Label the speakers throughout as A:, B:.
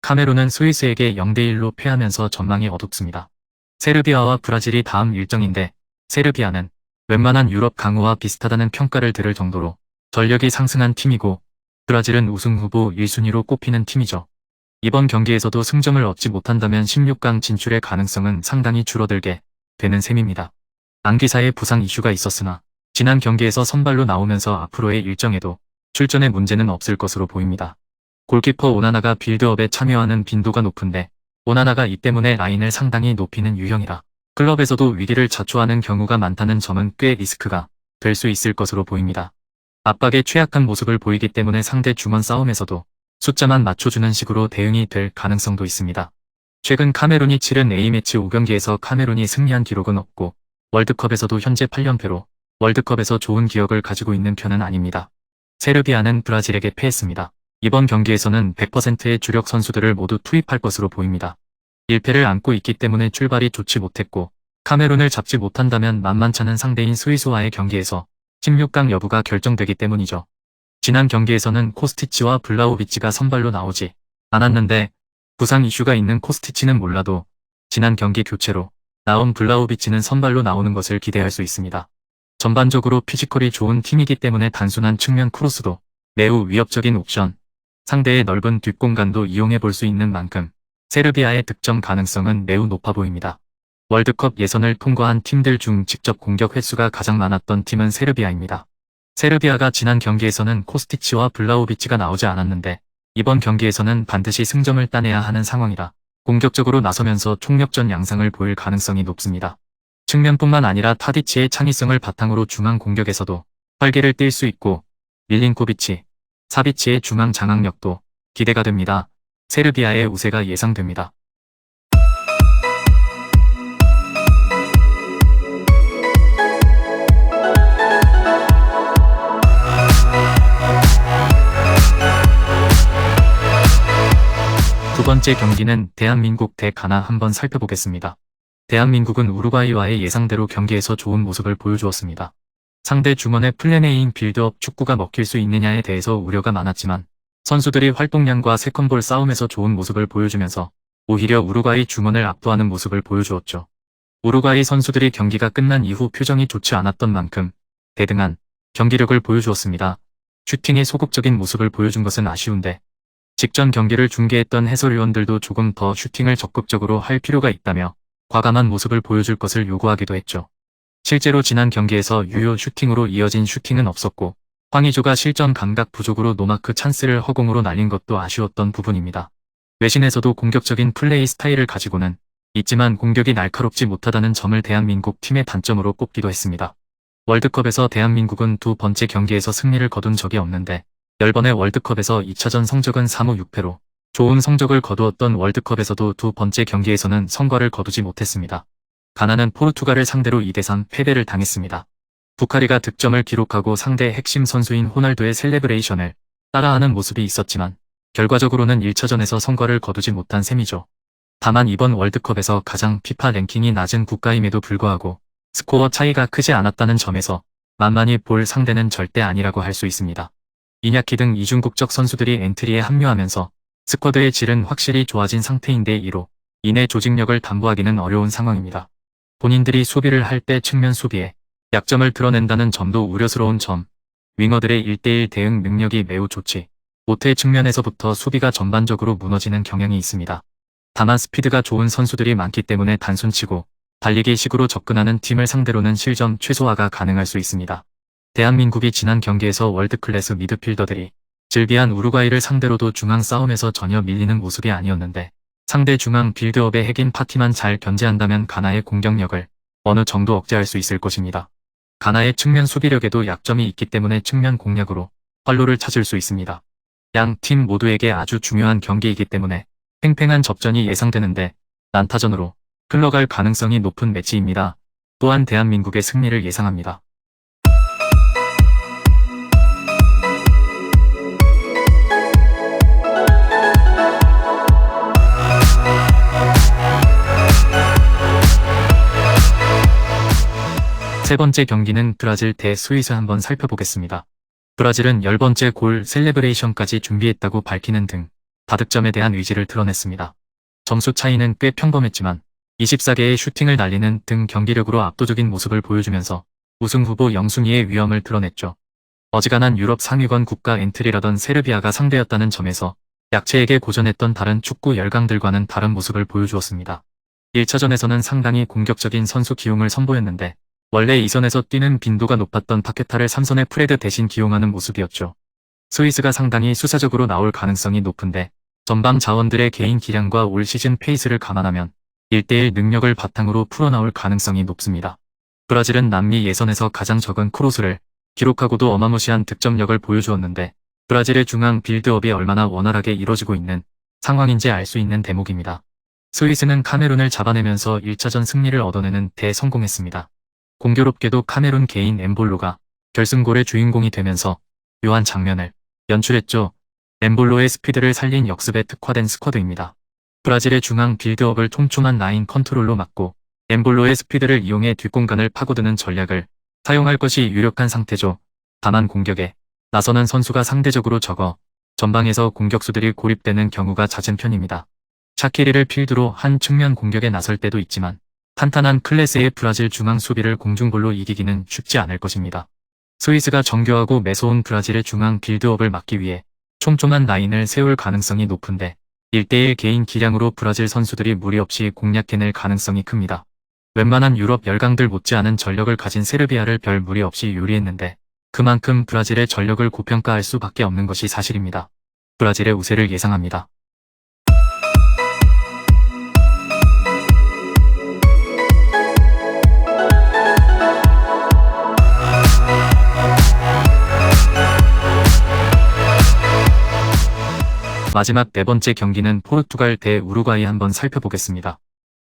A: 카메룬은 스위스에게 0대1로 패하면서 전망이 어둡습니다. 세르비아와 브라질이 다음 일정인데 세르비아는 웬만한 유럽 강호와 비슷하다는 평가를 들을 정도로 전력이 상승한 팀이고 브라질은 우승 후보 1순위로 꼽히는 팀이죠. 이번 경기에서도 승점을 얻지 못한다면 16강 진출의 가능성은 상당히 줄어들게 되는 셈입니다. 안기사의 부상 이슈가 있었으나 지난 경기에서 선발로 나오면서 앞으로의 일정에도 출전에 문제는 없을 것으로 보입니다. 골키퍼 오나나가 빌드업에 참여하는 빈도가 높은데 오나나가 이 때문에 라인을 상당히 높이는 유형이라 클럽에서도 위기를 자초하는 경우가 많다는 점은 꽤 리스크가 될 수 있을 것으로 보입니다. 압박에 취약한 모습을 보이기 때문에 상대 중원 싸움에서도 숫자만 맞춰주는 식으로 대응이 될 가능성도 있습니다. 최근 카메룬이 치른 A매치 5경기에서 카메룬이 승리한 기록은 없고 월드컵에서도 현재 8연패로 월드컵에서 좋은 기억을 가지고 있는 편은 아닙니다. 세르비아는 브라질에게 패했습니다. 이번 경기에서는 100%의 주력 선수들을 모두 투입할 것으로 보입니다. 1패를 안고 있기 때문에 출발이 좋지 못했고 카메룬을 잡지 못한다면 만만찮은 상대인 스위스와의 경기에서 16강 여부가 결정되기 때문이죠. 지난 경기에서는 코스티치와 블라우비치가 선발로 나오지 않았는데 부상 이슈가 있는 코스티치는 몰라도 지난 경기 교체로 나온 블라우비치는 선발로 나오는 것을 기대할 수 있습니다. 전반적으로 피지컬이 좋은 팀이기 때문에 단순한 측면 크로스도 매우 위협적인 옵션, 상대의 넓은 뒷공간도 이용해 볼 수 있는 만큼 세르비아의 득점 가능성은 매우 높아 보입니다. 월드컵 예선을 통과한 팀들 중 직접 공격 횟수가 가장 많았던 팀은 세르비아입니다. 세르비아가 지난 경기에서는 코스티치와 블라우비치가 나오지 않았는데 이번 경기에서는 반드시 승점을 따내야 하는 상황이라 공격적으로 나서면서 총력전 양상을 보일 가능성이 높습니다. 측면뿐만 아니라 타디치의 창의성을 바탕으로 중앙 공격에서도 활개를 띨 수 있고 밀린코비치, 사비치의 중앙 장악력도 기대가 됩니다. 세르비아의 우세가 예상됩니다. 두 번째 경기는 대한민국 대 가나 한번 살펴보겠습니다. 대한민국은 우루과이와의 예상대로 경기에서 좋은 모습을 보여주었습니다. 상대 중원의 플랜 A인 빌드업 축구가 먹힐 수 있느냐에 대해서 우려가 많았지만 선수들이 활동량과 세컨볼 싸움에서 좋은 모습을 보여주면서 오히려 우루과이 중원을 압도하는 모습을 보여주었죠. 우루과이 선수들이 경기가 끝난 이후 표정이 좋지 않았던 만큼 대등한 경기력을 보여주었습니다. 슈팅의 소극적인 모습을 보여준 것은 아쉬운데 직전 경기를 중계했던 해설위원들도 조금 더 슈팅을 적극적으로 할 필요가 있다며 과감한 모습을 보여줄 것을 요구하기도 했죠. 실제로 지난 경기에서 유효 슈팅으로 이어진 슈팅은 없었고 황의조가 실전 감각 부족으로 노마크 찬스를 허공으로 날린 것도 아쉬웠던 부분입니다. 외신에서도 공격적인 플레이 스타일을 가지고는 있지만 공격이 날카롭지 못하다는 점을 대한민국 팀의 단점으로 꼽기도 했습니다. 월드컵에서 대한민국은 두 번째 경기에서 승리를 거둔 적이 없는데 10번의 월드컵에서 2차전 성적은 3무 6패로 좋은 성적을 거두었던 월드컵에서도 두 번째 경기에서는 성과를 거두지 못했습니다. 가나는 포르투갈을 상대로 2대3 패배를 당했습니다. 부카리가 득점을 기록하고 상대 핵심 선수인 호날두의 셀레브레이션을 따라하는 모습이 있었지만 결과적으로는 1차전에서 성과를 거두지 못한 셈이죠. 다만 이번 월드컵에서 가장 피파 랭킹이 낮은 국가임에도 불구하고 스코어 차이가 크지 않았다는 점에서 만만히 볼 상대는 절대 아니라고 할 수 있습니다. 이냐키 등 이중국적 선수들이 엔트리에 합류하면서 스쿼드의 질은 확실히 좋아진 상태인데 이로 인해 조직력을 담보하기는 어려운 상황입니다. 본인들이 수비를 할 때 측면 수비에 약점을 드러낸다는 점도 우려스러운 점, 윙어들의 1대1 대응 능력이 매우 좋지 못해 측면에서부터 수비가 전반적으로 무너지는 경향이 있습니다. 다만 스피드가 좋은 선수들이 많기 때문에 단순 치고 달리기 식으로 접근하는 팀을 상대로는 실점 최소화가 가능할 수 있습니다. 대한민국이 지난 경기에서 월드클래스 미드필더들이 질비한 우루과이를 상대로도 중앙 싸움에서 전혀 밀리는 모습이 아니었는데 상대 중앙 빌드업의 핵인 파티만 잘 견제한다면 가나의 공격력을 어느 정도 억제할 수 있을 것입니다. 가나의 측면 수비력에도 약점이 있기 때문에 측면 공략으로 활로를 찾을 수 있습니다. 양 팀 모두에게 아주 중요한 경기이기 때문에 팽팽한 접전이 예상되는데 난타전으로 흘러갈 가능성이 높은 매치입니다. 또한 대한민국의 승리를 예상합니다. 세 번째 경기는 브라질 대 스위스 한번 살펴보겠습니다. 브라질은 10번째 골 셀레브레이션까지 준비했다고 밝히는 등 다득점에 대한 의지를 드러냈습니다. 점수 차이는 꽤 평범했지만 24개의 슈팅을 날리는 등 경기력으로 압도적인 모습을 보여주면서 우승 후보 영순위의 위험을 드러냈죠. 어지간한 유럽 상위권 국가 엔트리라던 세르비아가 상대였다는 점에서 약체에게 고전했던 다른 축구 열강들과는 다른 모습을 보여주었습니다. 1차전에서는 상당히 공격적인 선수 기용을 선보였는데 원래 2선에서 뛰는 빈도가 높았던 파케타를 3선의 프레드 대신 기용하는 모습이었죠. 스위스가 상당히 수사적으로 나올 가능성이 높은데 전방 자원들의 개인 기량과 올 시즌 페이스를 감안하면 1대1 능력을 바탕으로 풀어나올 가능성이 높습니다. 브라질은 남미 예선에서 가장 적은 크로스를 기록하고도 어마무시한 득점력을 보여주었는데 브라질의 중앙 빌드업이 얼마나 원활하게 이뤄지고 있는 상황인지 알 수 있는 대목입니다. 스위스는 카메룬을 잡아내면서 1차전 승리를 얻어내는 대성공했습니다. 공교롭게도 카메룬 개인 엠볼로가 결승골의 주인공이 되면서 묘한 장면을 연출했죠. 엠볼로의 스피드를 살린 역습에 특화된 스쿼드입니다. 브라질의 중앙 빌드업을 촘촘한 라인 컨트롤로 막고 엠볼로의 스피드를 이용해 뒷공간을 파고드는 전략을 사용할 것이 유력한 상태죠. 다만 공격에 나서는 선수가 상대적으로 적어 전방에서 공격수들이 고립되는 경우가 잦은 편입니다. 샤키리를 필두로 한 측면 공격에 나설 때도 있지만 탄탄한 클래스의 브라질 중앙 수비를 공중볼로 이기기는 쉽지 않을 것입니다. 스위스가 정교하고 매서운 브라질의 중앙 빌드업을 막기 위해 촘촘한 라인을 세울 가능성이 높은데 1대1 개인 기량으로 브라질 선수들이 무리 없이 공략해낼 가능성이 큽니다. 웬만한 유럽 열강들 못지않은 전력을 가진 세르비아를 별 무리 없이 요리했는데 그만큼 브라질의 전력을 고평가할 수밖에 없는 것이 사실입니다. 브라질의 우세를 예상합니다. 마지막 네 번째 경기는 포르투갈 대 우루과이 한번 살펴보겠습니다.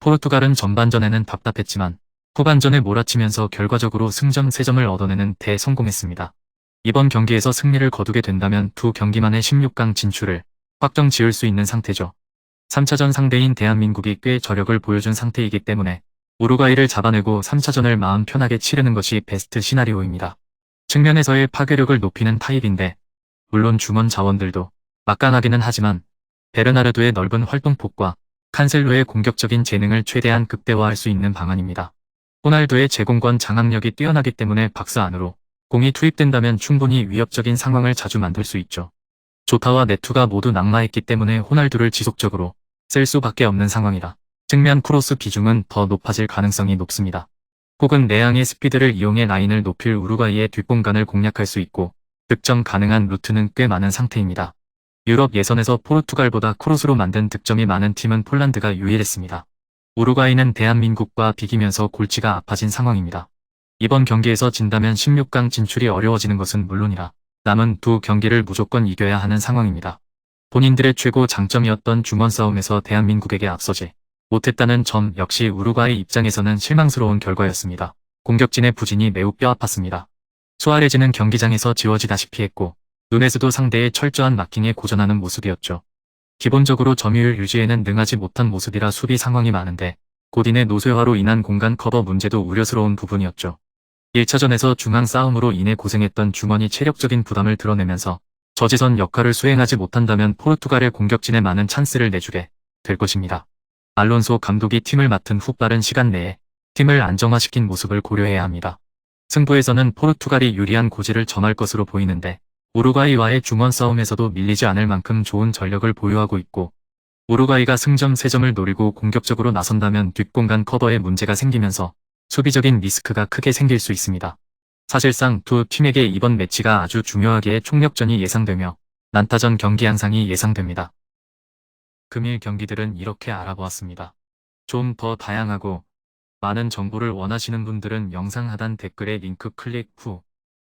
A: 포르투갈은 전반전에는 답답했지만 후반전에 몰아치면서 결과적으로 승점 3점을 얻어내는 대성공했습니다. 이번 경기에서 승리를 거두게 된다면 두 경기만의 16강 진출을 확정 지을 수 있는 상태죠. 3차전 상대인 대한민국이 꽤 저력을 보여준 상태이기 때문에 우루과이를 잡아내고 3차전을 마음 편하게 치르는 것이 베스트 시나리오입니다. 측면에서의 파괴력을 높이는 타입인데 물론 중원 자원들도 막강하기는 하지만 베르나르도의 넓은 활동폭과 칸셀로의 공격적인 재능을 최대한 극대화할 수 있는 방안입니다. 호날두의 제공권 장악력이 뛰어나기 때문에 박스 안으로 공이 투입된다면 충분히 위협적인 상황을 자주 만들 수 있죠. 조타와 네투가 모두 낙마했기 때문에 호날두를 지속적으로 쓸 수밖에 없는 상황이라 측면 크로스 비중은 더 높아질 가능성이 높습니다. 혹은 내양의 스피드를 이용해 라인을 높일 우루과이의 뒷공간을 공략할 수 있고 득점 가능한 루트는 꽤 많은 상태입니다. 유럽 예선에서 포르투갈보다 크로스로 만든 득점이 많은 팀은 폴란드가 유일했습니다. 우루과이는 대한민국과 비기면서 골치가 아파진 상황입니다. 이번 경기에서 진다면 16강 진출이 어려워지는 것은 물론이라 남은 두 경기를 무조건 이겨야 하는 상황입니다. 본인들의 최고 장점이었던 중원 싸움에서 대한민국에게 앞서지 못했다는 점 역시 우루과이 입장에서는 실망스러운 결과였습니다. 공격진의 부진이 매우 뼈아팠습니다. 수아레즈는 경기장에서 지워지다시피 했고 눈에서도 상대의 철저한 마킹에 고전하는 모습이었죠. 기본적으로 점유율 유지에는 능하지 못한 모습이라 수비 상황이 많은데 고딘의 노쇠화로 인한 공간 커버 문제도 우려스러운 부분이었죠. 1차전에서 중앙 싸움으로 인해 고생했던 중원이 체력적인 부담을 드러내면서 저지선 역할을 수행하지 못한다면 포르투갈의 공격진에 많은 찬스를 내주게 될 것입니다. 알론소 감독이 팀을 맡은 후 빠른 시간 내에 팀을 안정화시킨 모습을 고려해야 합니다. 승부에서는 포르투갈이 유리한 고지를 점할 것으로 보이는데 우루과이와의 중원 싸움에서도 밀리지 않을 만큼 좋은 전력을 보유하고 있고 우루과이가 승점 3점을 노리고 공격적으로 나선다면 뒷공간 커버에 문제가 생기면서 수비적인 리스크가 크게 생길 수 있습니다. 사실상 두 팀에게 이번 매치가 아주 중요하게 총력전이 예상되며 난타전 경기 양상이 예상됩니다. 금일 경기들은 이렇게 알아보았습니다. 좀 더 다양하고 많은 정보를 원하시는 분들은 영상 하단 댓글에 링크 클릭 후